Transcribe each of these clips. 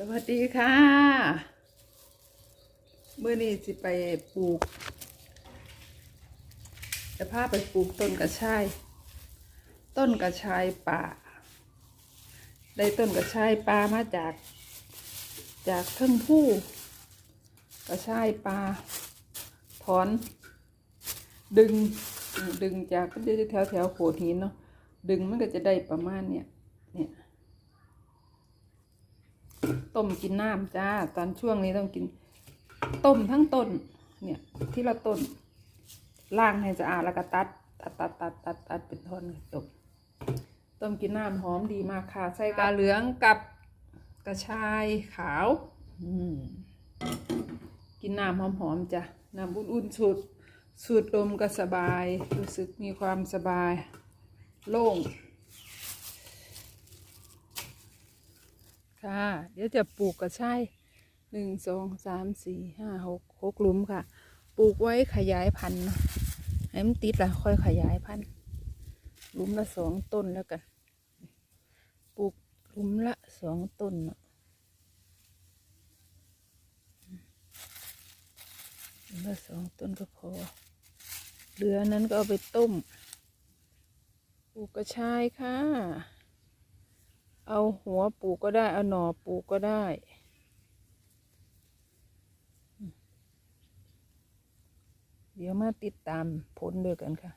สวัสดีค่ะเมื่อนี้สิไปปลูกจะพาไปปลูกต้นกระชาย ต้นกระชายป่า ได้ต้นกระชายป่ามาจาก จากเทิงผู้กระชายป่าถอน ดึงดึงจากก็จะแถวแถวโขดหินเนาะดึงมันก็จะได้ประมาณเนี่ยเนี่ย ต้มกินน้ำจ้า ตอนช่วงนี้ต้องกิน ต้มทั้งต้น เนี่ยที่เราต้นล่างให้สะอาดแล้วก็ตัด ตัดตัดตัดตัดตัดเป็นท่อนจบต้มกินน้ำหอมดีมากค่ะ ใส่กาเหลืองกับกระชายขาวอืมกินน้ำหอมๆจ้ะน้ำอุ่นๆสูดสูดลมก็สบาย รู้สึกมีความสบาย โล่ง ค่ะ เดี๋ยวจะปลูกกระชายหนึ่งสองสามสี่ห้าหกหกหลุมค่ะ ปลูกไว้ขยายพันธุ์ให้มันติดละค่อยขยายพันธุ์หลุมละสองต้นแล้วกัน ปลูกลุมละสองต้นเนาะหลุมละสองต้นก็พอ เหลือนั้นก็เอาไปต้ม ปลูกกระชายค่ะ เอาหัวปลูกก็ได้ เอาหน่อปลูกก็ได้ เดี๋ยวมาติดตามผลด้วยกันค่ะ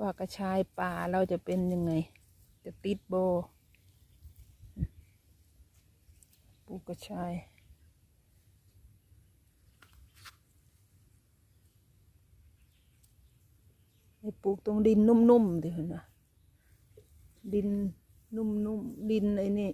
ว่ากระชายป่าเราจะเป็นยังไง จะติดโบ ปลูกกระชายให้ปลูกตรงดินนุ่มๆดิเห็นไหมดิน นุ่มๆดินไอ้นี่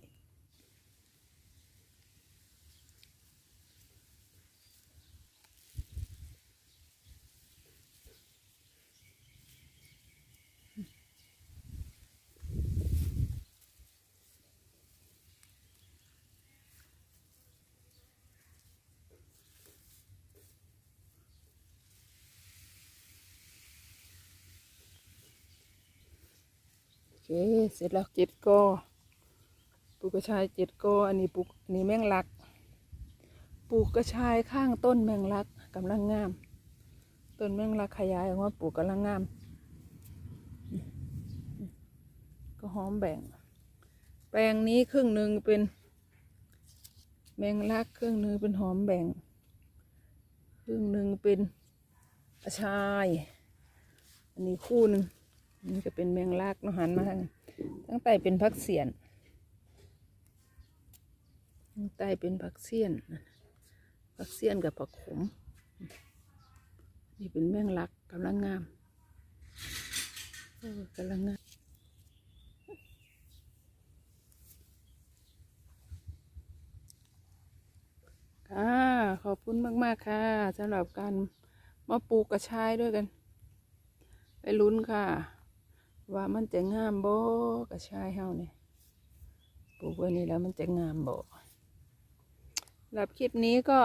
เค เสร็จแล้วเจ็ดกอปลูกกระชายเจ็ดกออันนี้ปลูกอันนี้แมงลัก ปลูกกระชายข้างต้นแมงลักกำลังงาม ต้นแมงลักขยายออกมาปลูกกำลังงาม ก็หอมแบ่ง แปลงนี้ครึ่งหนึ่งเป็น แมงลักครึ่งหนึ่งเป็นหอมแบ่ง ครึ่งหนึ่งเป็นกระชาย อันนี้คู่หนึ่ง นี่ก็เป็นแมงลากเนาะหันมากตั้งใต้เป็นพักเสียนตั้งใต้เป็นพักเสียนพักเสียนกับผักขม นี่เป็นแมงลักกำลังงามกำลังงามค่ะขอบคุณมาก ๆ ค่ะสำหรับการมาปลูกกระชายด้วยกัน ไปลุ้นค่ะ ว่ามันจะงามบ่กระชายเฮาเนี่ยปลูกไว้นี่แล้วมันจะงามบ่หรับคลิปนี้ก็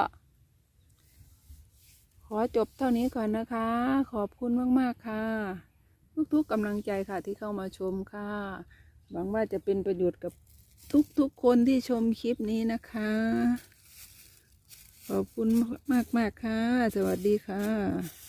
ขอจบเท่านี้ก่อนนะคะ ขอบคุณมาก ๆ ค่ะ ทุก ๆกำลังใจค่ะที่เข้ามาชมค่ะ หวังว่าจะเป็นประโยชน์กับทุก ๆ คนที่ชมคลิปนี้นะคะ ขอบคุณมาก ๆ ค่ะ สวัสดีค่ะ